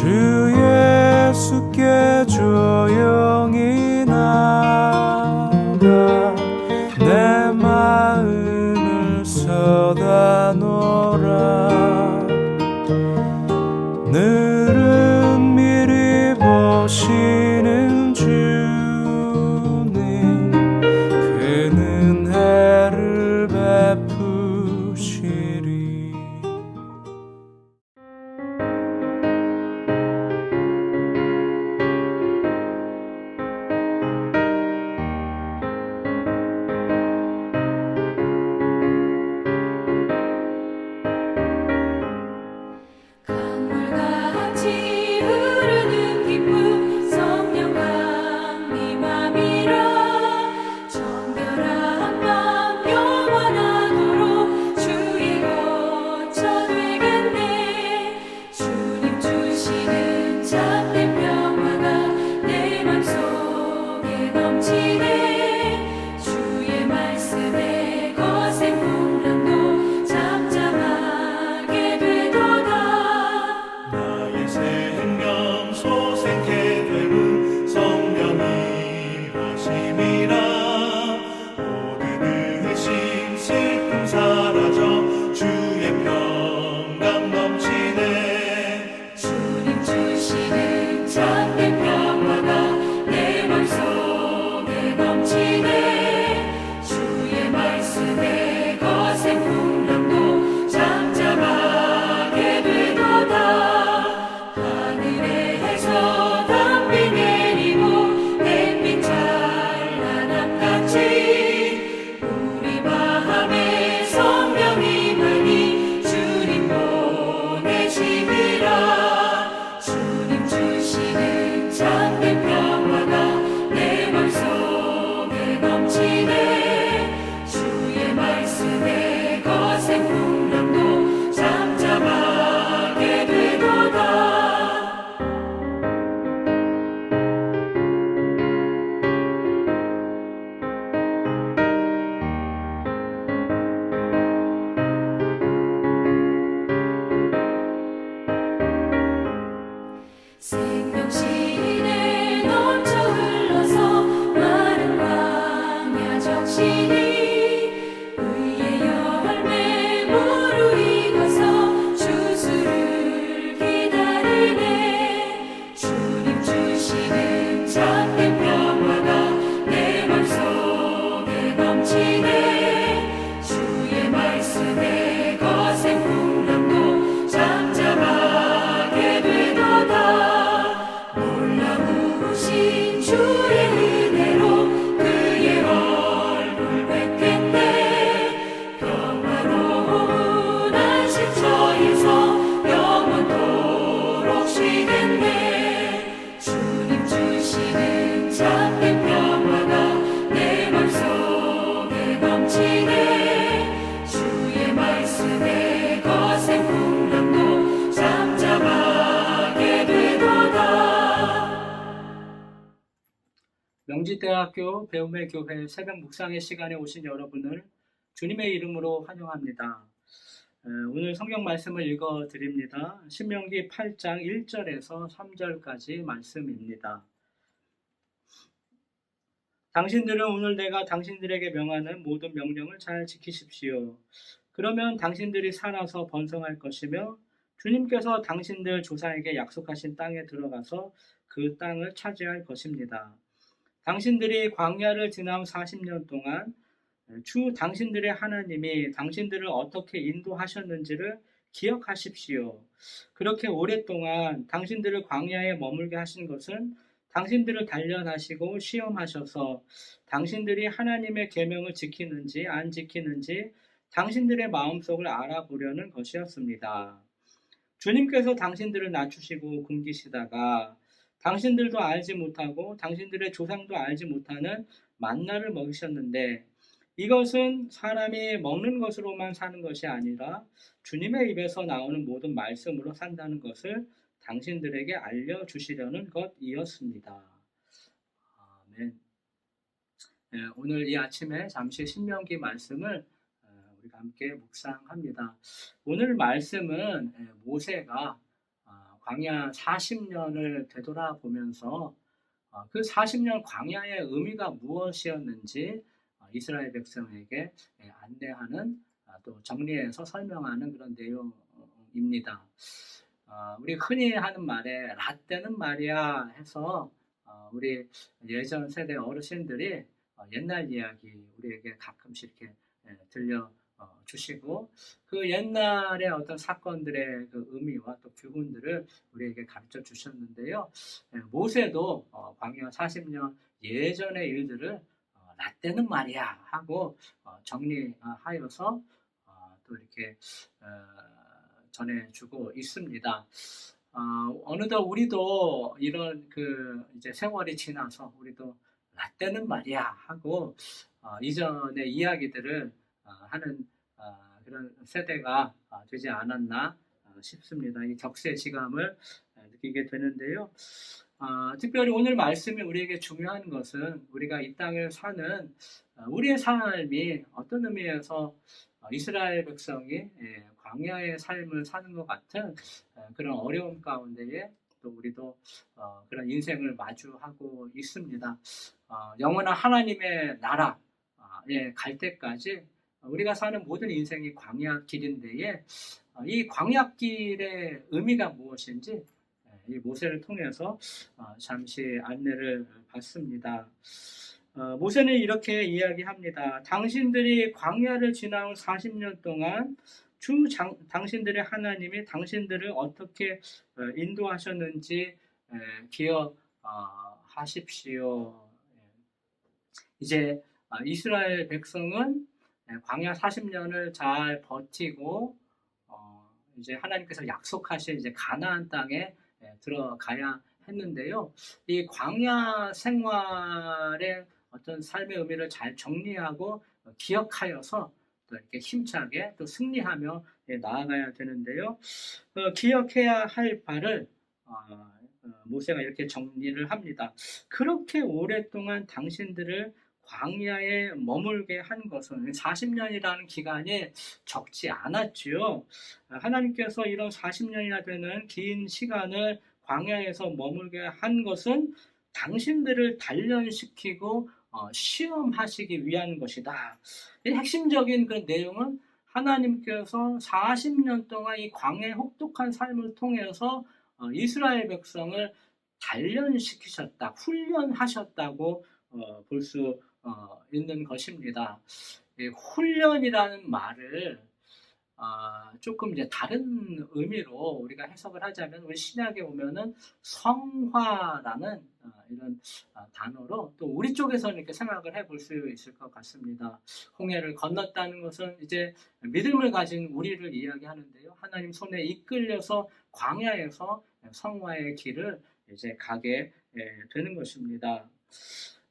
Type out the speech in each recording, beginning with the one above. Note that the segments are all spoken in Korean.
주 예수께 명지대학교 배움의 교회 새벽 묵상의 시간에 오신 여러분을 주님의 이름으로 환영합니다. 에, 오늘 성경 말씀을 읽어 드립니다. 신명기 8장 1절에서 3절까지 말씀입니다. 당신들은 오늘 내가 당신들에게 명하는 모든 명령을 잘 지키십시오. 그러면 당신들이 살아서 번성할 것이며 주님께서 당신들 조상에게 약속하신 땅에 들어가서 그 땅을 차지할 것입니다. 당신들이 광야를 지난 40년 동안 주 당신들의 하나님이 당신들을 어떻게 인도하셨는지를 기억하십시오. 그렇게 오랫동안 당신들을 광야에 머물게 하신 것은 당신들을 단련하시고 시험하셔서 당신들이 하나님의 계명을 지키는지 안 지키는지 당신들의 마음속을 알아보려는 것이었습니다. 주님께서 당신들을 낮추시고 굶기시다가 당신들도 알지 못하고 당신들의 조상도 알지 못하는 만나를 먹이셨는데 이것은 사람이 먹는 것으로만 사는 것이 아니라 주님의 입에서 나오는 모든 말씀으로 산다는 것을 당신들에게 알려주시려는 것이었습니다. 아멘. 네, 오늘 이 아침에 잠시 신명기 말씀을 어, 우리가 함께 묵상합니다. 오늘 말씀은 예, 모세가 아, 광야 40년을 되돌아보면서 어, 그 40년 광야의 의미가 무엇이었는지 어, 이스라엘 백성에게 예, 안내하는 아, 또 정리해서 설명하는 그런 내용입니다. 어, 우리 흔히 하는 말에 라떼는 말이야 해서 어, 우리 예전 세대 어르신들이 어, 옛날 이야기 우리에게 가끔씩 이렇게 예, 들려 어, 주시고 그 옛날의 어떤 사건들의 그 의미와 또 교훈들을 우리에게 가르쳐 주셨는데요. 예, 모세도 어, 광야 40년 예전의 일들을 어, 라떼는 말이야 하고 어, 정리하여서 어, 또 이렇게 어, 전해주고 있습니다. 어, 어느덧 우리도 이런 그 이제 세월이 지나서 우리도 라떼는 말이야 하고 어, 이전의 이야기들을 어, 하는 어, 그런 세대가 어, 되지 않았나 어, 싶습니다. 이 격세지감을 어, 느끼게 되는데요. 어, 특별히 오늘 말씀이 우리에게 중요한 것은 우리가 이 땅을 사는 어, 우리의 삶이 어떤 의미에서 어, 이스라엘 백성이 예, 광야의 삶을 사는 것 같은 어, 그런 어려움 가운데에 또 우리도 어, 그런 인생을 마주하고 있습니다. 어, 영원한 하나님의 나라에 갈 때까지 우리가 사는 모든 인생이 광야 길인데에 어, 이 광야 길의 의미가 무엇인지 예, 이 모세를 통해서 어, 잠시 안내를 받습니다. 어, 모세는 이렇게 이야기합니다. 당신들이 광야를 지나온 40년 동안 주 장- 당신들의 하나님이 당신들을 어떻게 어, 인도하셨는지 에, 기억하십시오. 이제 어, 이스라엘 백성은 에, 광야 40년을 잘 버티고 어, 이제 하나님께서 약속하신 이제 가나안 땅에 에, 들어가야 했는데요. 이 광야 생활의 어떤 삶의 의미를 잘 정리하고 어, 기억하여서 또 이렇게 힘차게 또 승리하며 예, 나아가야 되는데요. 어, 기억해야 할 바를 어, 어, 모세가 이렇게 정리를 합니다. 그렇게 오랫동안 당신들을 광야에 머물게 한 것은 40년이라는 기간이 적지 않았지요. 아, 하나님께서 이런 40년이나 되는 긴 시간을 광야에서 머물게 한 것은 당신들을 단련시키고 어, 시험하시기 위한 것이다. 이 핵심적인 그 내용은 하나님께서 40년 동안 이 광야의 혹독한 삶을 통해서 어, 이스라엘 백성을 단련시키셨다, 훈련하셨다고 어, 볼수 있는 것입니다. 이 훈련이라는 말을 아, 조금 이제 다른 의미로 우리가 해석을 하자면 우리 신약에 보면은 성화라는 아, 이런 아, 단어로 또 우리 쪽에서는 이렇게 생각을 해볼 수 있을 것 같습니다. 홍해를 건넜다는 것은 이제 믿음을 가진 우리를 이야기하는데요. 하나님 손에 이끌려서 광야에서 성화의 길을 이제 가게 예, 되는 것입니다.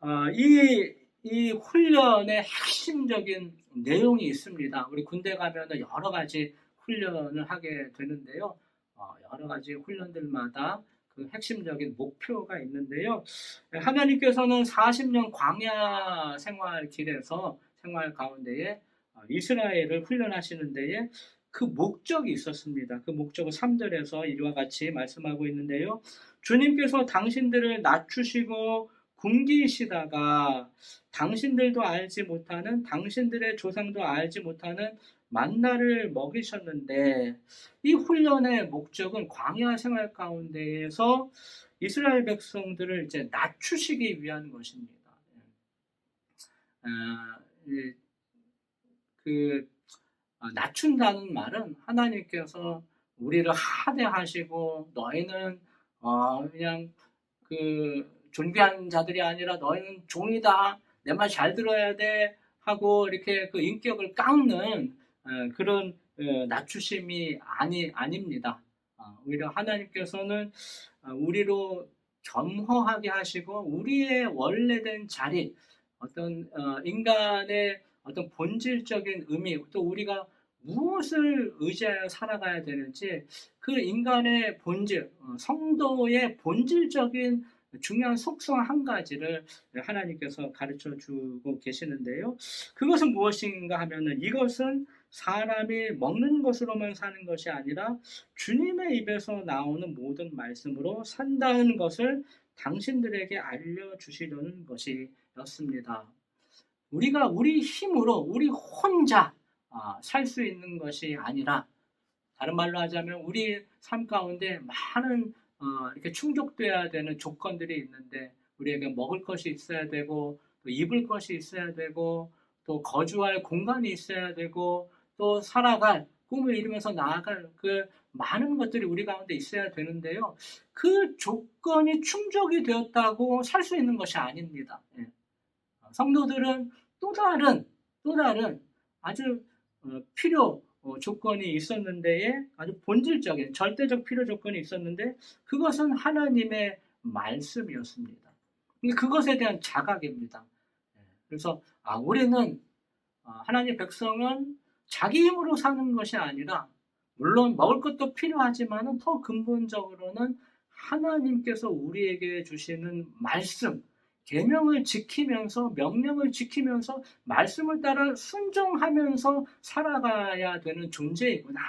아, 이, 이 훈련의 핵심적인 내용이 있습니다. 우리 군대 가면 여러 가지 훈련을 하게 되는데요. 어, 여러 가지 훈련들마다 그 핵심적인 목표가 있는데요. 하나님께서는 40년 광야 생활 길에서 생활 가운데에 어, 이스라엘을 훈련하시는 데에 그 목적이 있었습니다. 그 목적을 3절에서 이와 같이 말씀하고 있는데요. 주님께서 당신들을 낮추시고 굶기시다가 당신들도 알지 못하는 당신들의 조상도 알지 못하는 만나를 먹이셨는데 이 훈련의 목적은 광야 생활 가운데에서 이스라엘 백성들을 이제 낮추시기 위한 것입니다. 아, 이, 그 아, 낮춘다는 말은 하나님께서 우리를 하대하시고 너희는 어, 그냥 그 존귀한 자들이 아니라 너희는 종이다. 내 말 잘 들어야 돼. 하고 이렇게 그 인격을 깎는 어, 그런 어, 낮추심이 아니 아닙니다. 어, 오히려 하나님께서는 어, 우리로 겸허하게 하시고 우리의 원래된 자리 어떤 어, 인간의 어떤 본질적인 의미 또 우리가 무엇을 의지하여 살아가야 되는지 그 인간의 본질 어, 성도의 본질적인 중요한 속성 한 가지를 하나님께서 가르쳐 주고 계시는데요. 그것은 무엇인가 하면은 이것은 사람이 먹는 것으로만 사는 것이 아니라 주님의 입에서 나오는 모든 말씀으로 산다는 것을 당신들에게 알려주시려는 것이었습니다. 우리가 우리 힘으로 우리 혼자 아, 살수 있는 것이 아니라 다른 말로 하자면 우리 삶 가운데 많은 어, 이렇게 충족돼야 되는 조건들이 있는데 우리에게 먹을 것이 있어야 되고 또 입을 것이 있어야 되고 또 거주할 공간이 있어야 되고 또 살아갈 꿈을 이루면서 나아갈 그 많은 것들이 우리 가운데 있어야 되는데요. 그 조건이 충족이 되었다고 살 수 있는 것이 아닙니다. 예. 성도들은 또 다른 또 다른 아주 어, 필요 어, 조건이 있었는데에 아주 본질적인 절대적 필요 조건이 있었는데 그것은 하나님의 말씀이었습니다. 그것에 대한 자각입니다. 예. 그래서 아, 우리는 어, 하나님의 백성은 자기 힘으로 사는 것이 아니라 물론 먹을 것도 필요하지만 더 근본적으로는 하나님께서 우리에게 주시는 말씀, 계명을 지키면서 명령을 지키면서 말씀을 따라 순종하면서 살아가야 되는 존재이구나.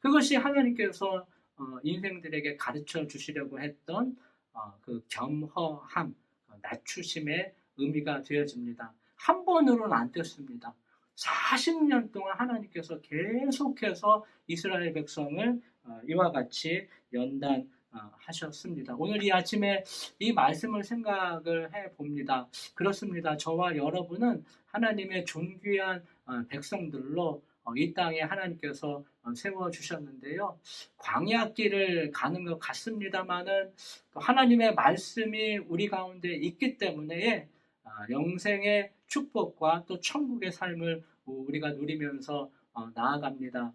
그것이 하나님께서 어, 인생들에게 가르쳐 주시려고 했던 어, 그 겸허함, 어, 낮추심의 의미가 되어집니다. 한 번으로는 안 됐습니다. 40년 동안 하나님께서 계속해서 이스라엘 백성을 어, 이와 같이 연단 어, 하셨습니다. 오늘 이 아침에 이 말씀을 생각을 해 봅니다. 그렇습니다. 저와 여러분은 하나님의 존귀한 어, 백성들로 어, 이 땅에 하나님께서 어, 세워 주셨는데요. 광야길을 가는 것 같습니다만은 또 하나님의 말씀이 우리 가운데 있기 때문에 아, 영생의 축복과 또 천국의 삶을 우리가 누리면서 어, 나아갑니다.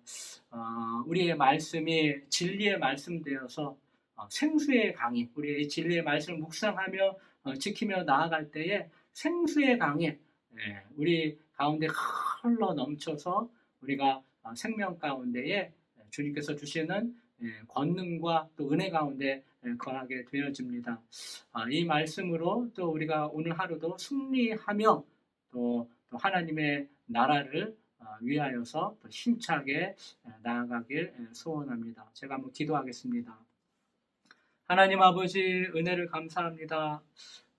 어, 우리의 말씀이 진리의 말씀 되어서 어, 생수의 강이 우리의 진리의 말씀을 묵상하며 어, 지키며 나아갈 때에 생수의 강이 예, 우리 가운데 흘러 넘쳐서 우리가 어, 생명 가운데에 주님께서 주시는 예, 권능과 또 은혜 가운데 예, 거하게 되어집니다. 아, 이 말씀으로 또 우리가 오늘 하루도 승리하며 또, 또 하나님의 나라를 어, 위하여서 또 힘차게 예, 나아가길 예, 소원합니다. 제가 한번 기도하겠습니다. 하나님 아버지 은혜를 감사합니다.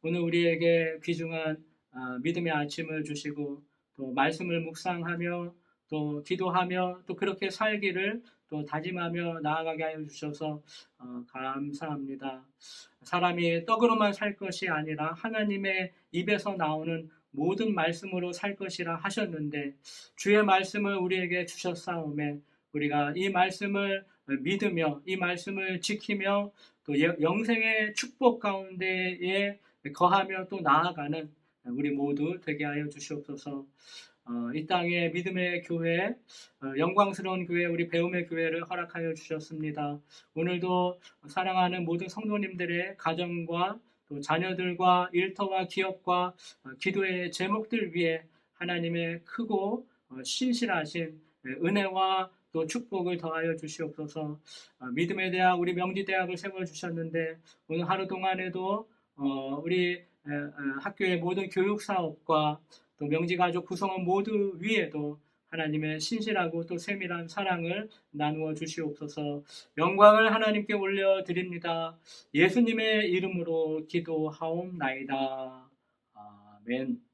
오늘 우리에게 귀중한 아, 믿음의 아침을 주시고 또 말씀을 묵상하며 또 기도하며 또 그렇게 살기를 또 다짐하며 나아가게 하여 주셔서 어, 감사합니다. 사람이 떡으로만 살 것이 아니라 하나님의 입에서 나오는 모든 말씀으로 살 것이라 하셨는데 주의 말씀을 우리에게 주셨사오매 우리가 이 말씀을 믿으며 이 말씀을 지키며 또 예- 영생의 축복 가운데에 거하며 또 나아가는 우리 모두 되게 하여 주시옵소서. 어, 이 땅에 믿음의 교회, 어, 영광스러운 교회, 우리 배움의 교회를 허락하여 주셨습니다. 오늘도 사랑하는 모든 성도님들의 가정과 또 자녀들과 일터와 기업과 어, 기도의 제목들 위해 하나님의 크고 어, 신실하신 은혜와 또 축복을 더하여 주시옵소서. 어, 믿음의 대학 우리 명지 대학을 세워 주셨는데 오늘 하루 동안에도 어, 우리 학교의 모든 교육 사업과 또 명지 가족 구성원 모두 위에도 하나님의 신실하고 또 세밀한 사랑을 나누어 주시옵소서. 영광을 하나님께 올려 드립니다. 예수님의 이름으로 기도하옵나이다. 아멘.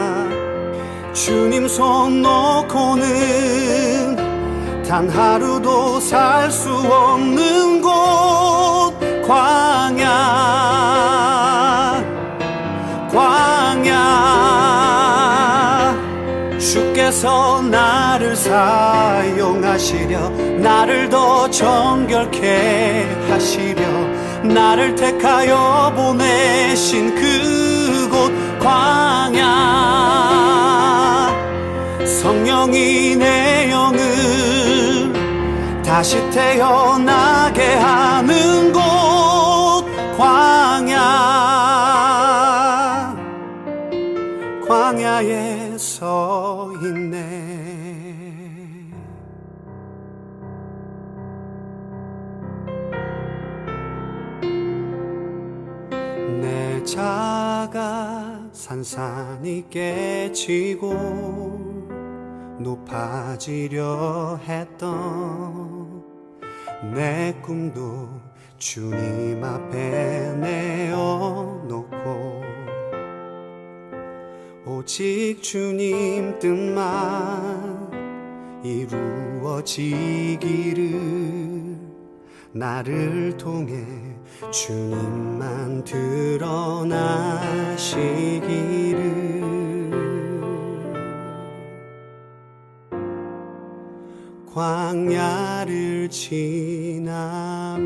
주님 손 놓고는 단 하루도 살 수 없는 곳 광야. 광야. 주께서 나를 사용하시려 나를 더 정결케 하시려 나를 택하여 보내신 그곳 광야 성령이 내 영을 다시 태어나게 하는 곳 광야. 광야에 서 있네. 내 자가 산산이 깨지고 높아지려 했던 내 꿈도 주님 앞에 내어놓고 오직 주님 뜻만 이루어지기를 나를 통해 주님만 드러나시기를 광야를 지나며